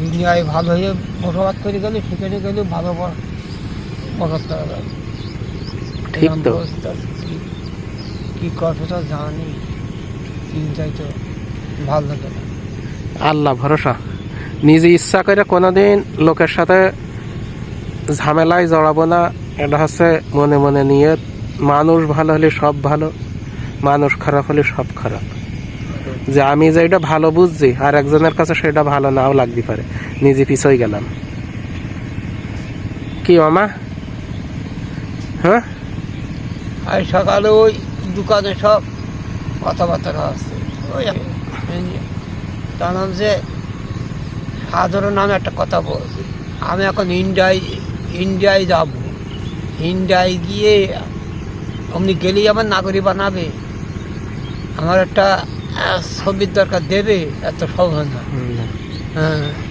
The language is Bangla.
দুনিয়ায় ভালো হয়ে বসবাস করে গেলে সেখানে গেলে ভালো ব- বসত করা যাবে ঠিক তো। কি কতটা জানি? চিন্তাই তো ভালো লাগে না। আল্লাহ ভরসা। নিজে ইচ্ছা করে কোনোদিন লোকের সাথে ঝামেলায় জড়াবো না। এটা হচ্ছে মনে মনে নিয়ে মানুষ ভালো হলে সব ভালো মানুষ খারাপ হলে সব খারাপ। যে আমি যেটা ভালো বুঝছি, আর একজনের কাছে সেটা ভালো নাও লাগতে পারে। নিজে পিছই গেলাম। কি মামা হ্যাঁ? আর সকালে ওই দোকানে সব কথাবার্তা আছে। ওই তার যে সাধারণ নামে একটা কথা বলছি। আমি এখন ইন্ডিয়ায় ইন্ডিয়ায় যাব। ইন্ডিয়ায় গিয়ে অমনি গেলেই আমার নাগরিক বানাবে। আমার একটা ছবির দরকার দেবে এত সহজ না। হ্যাঁ।